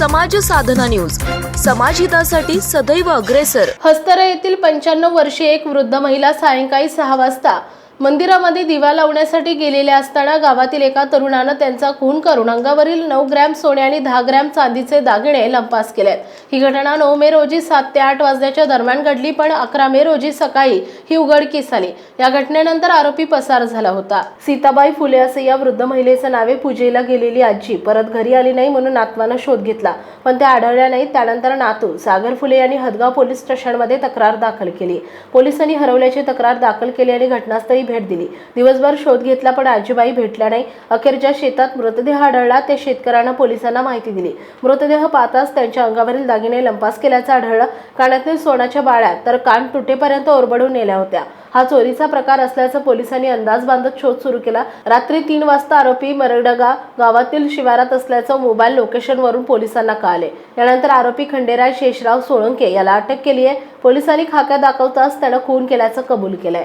समाज साधना न्यूज. समाजहितासाठी सदैव अग्रेसर. हस्तरा येथील पंच्याण्णव वर्षीय एक वृद्ध महिला सायंकाळी सहा वाजता मंदिरामध्ये दिवा लावण्यासाठी गेलेल्या असताना गावातील एका तरुणानं त्यांचा खून करून अंगावरील नऊ ग्रॅम सोने आणि दहा ग्रॅम चांदीचे दागिने लंपास केलेत. ही घटना नऊ मे रोजी सात ते आठ वाजण्याच्या दरम्यान घडली पण अकरा मे रोजी सकाळी ही उघडकीस आली. या घटनेनंतर आरोपी पसार झाला होता. सीताबाई फुले असे या वृद्ध महिलेचं नावे पूजेला गेलेली आजी परत घरी आली नाही म्हणून नातवानं शोध घेतला पण त्या आढळल्या नाहीत. त्यानंतर नातू सागर फुले यांनी हदगाव पोलीस स्टेशनमध्ये तक्रार दाखल केली. पोलिसांनी हरवल्याची तक्रार दाखल केली आणि घटनास्थळी भेट दिली. दिवसभर शोध घेतला पण आजीबाई भेटल्या नाही. अखेरच्या शेतात मृतदेह आढळला त्या शेतकऱ्यांना पोलिसांना माहिती दिली. मृतदेह पाहताच त्यांच्या अंगावरील दागिने लंपास केल्याचं आढळलं. कानातील सोन्याच्या बाळ्या तर कान तुटेपर्यंत ओरबडून नेल्या होत्या. हा चोरीचा प्रकार असल्याचं पोलिसांनी अंदाज बांधत शोध सुरू केला. रात्री तीन वाजता आरोपी मरडगा गावातील शिवारात असल्याचं मोबाईल लोकेशनवरून पोलिसांना कळाले. यानंतर आरोपी खंडेराय शेषराव सोळंके याला अटक केली आहे पोलिसांनी खाक्या दाखवताच त्यानं खून केल्याचं कबूल केलंय.